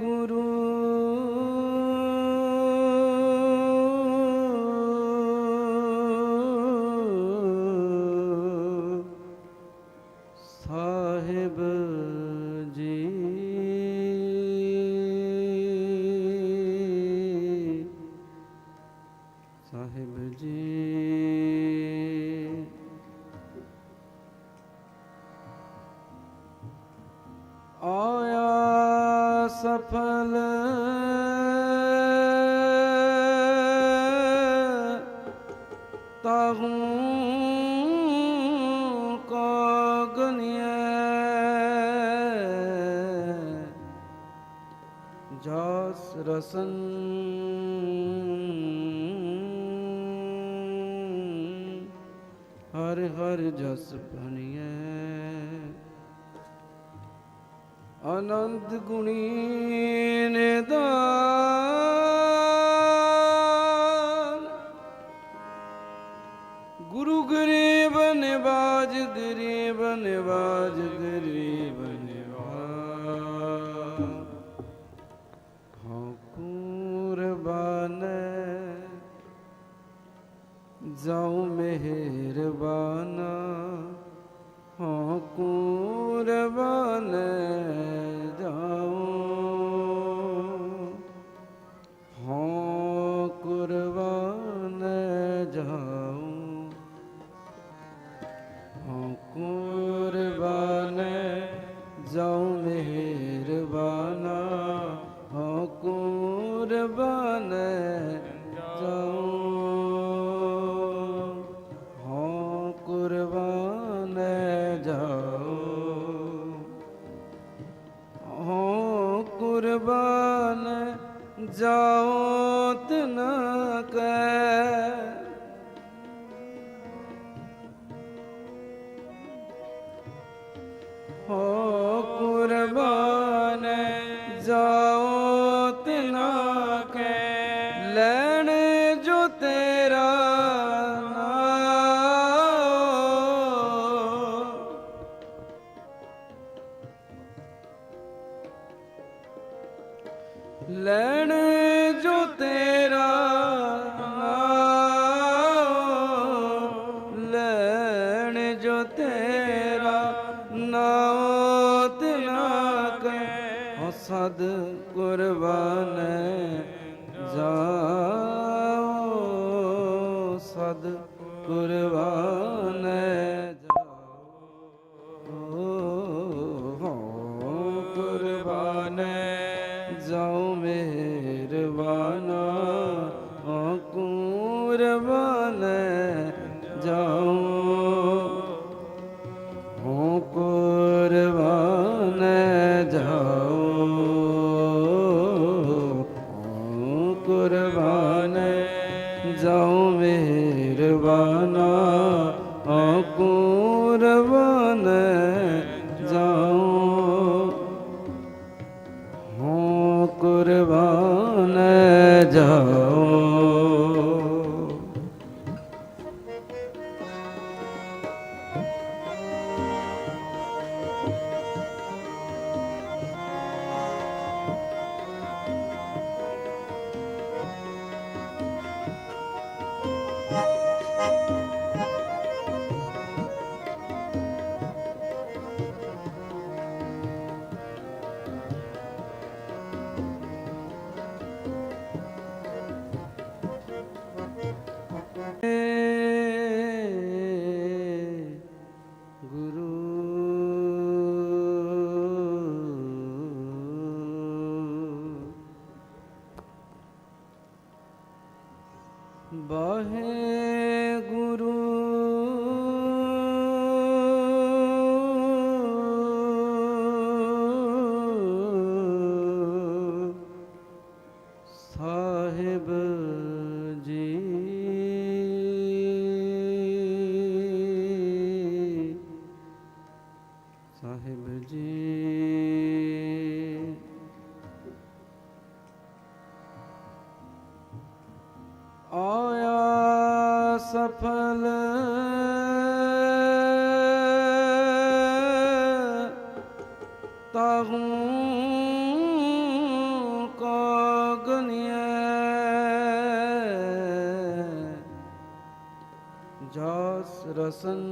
ਗੁਰੂ ਆਇਆ ਸਫਲ। ਤਾਹੂ ਕੋ ਗਨਿਐ ਜਸ ਰਸਨ। ਹਰ ਹਰ ਜਸ ਭਣੀਐ ਅਨੰਦ ਗੁਣੀ ਨਿਦਾਨ। ਗੁਰੂ ਗਰੀਬ ਨਿਵਾਜ ਗਰੀਬ ਨਿਵਾਜ ਗਰੀਬ So ਲੈਣ ਜੋ ਤੇਰਾ ਨਾਮ ਤਿਨਾ ਕੈ ਹੋ ਸਦ ਕੁਰਬਾਨ ਜਾਓ ਸਦ ਕੁਰਬਾਨ ਜਾਓ ਕੁਰਬਾਨ ਜਾਉ ਮਿਹਰਬਾਨਾ ਓ ਕੁਰਬਾਨ ਜਾਉ। ਹੋ ਕੁਰਬਾਨ ਜਾਉ ahead. ਸਫਲ ਤਾਹੂ ਕੋ ਗਨਿਐ ਜਸ ਰਸਨ।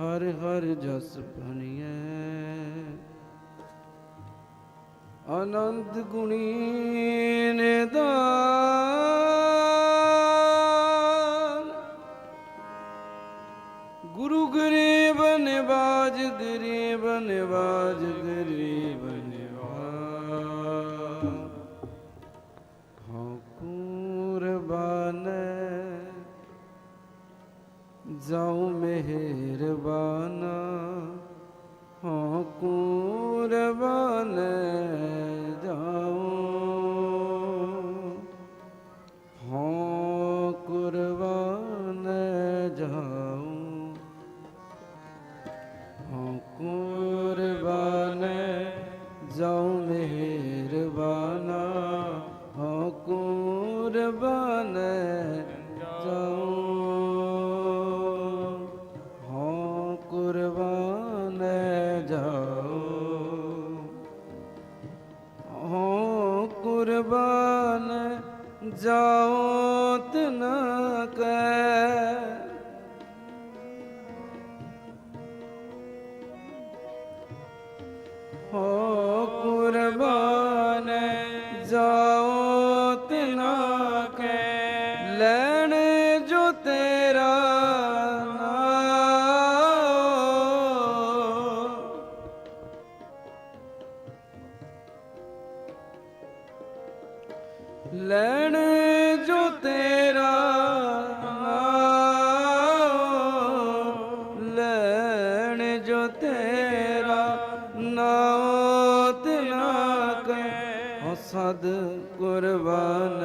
ਹਰ ਹਰ ਜਸ ਭਣੀਐ ਅਨੰਦ ਗੁਣੀ ਨਿਦਾਨ। ਗੁਰੂ ਗਰੀਬ ਨਿਵਾਜ ਗਰੀਬ ਨਿਵਾਜ ਗਰੀਬ ਨਿਵਾਜ। ਹਾਂ ਕੁਰਬਾਨ, ਜਾਉ ਮਿਹਰਬਾਨ। ਹਾਂ ਕੁਰਬਾਨ ਜਾਉ ਹਾਂ ਕੁਰਬਾਨ ਜਾਉ ਹਾਂ ਕੁਰਬਾਨ ਜਾਉ ਮਿਹਰਬਾਨ ਹਾਂ ਕੁਰਬਾਨ ਜਾਓ ਕੈ। ਲੈਣ ਜੋ ਤੇਰਾ ਲੈਣ ਜੋ ਤੇਰਾ ਨਾਮ ਤਿਨਾ ਕੈ ਹੋ ਸਦ ਕੁਰਬਾਨ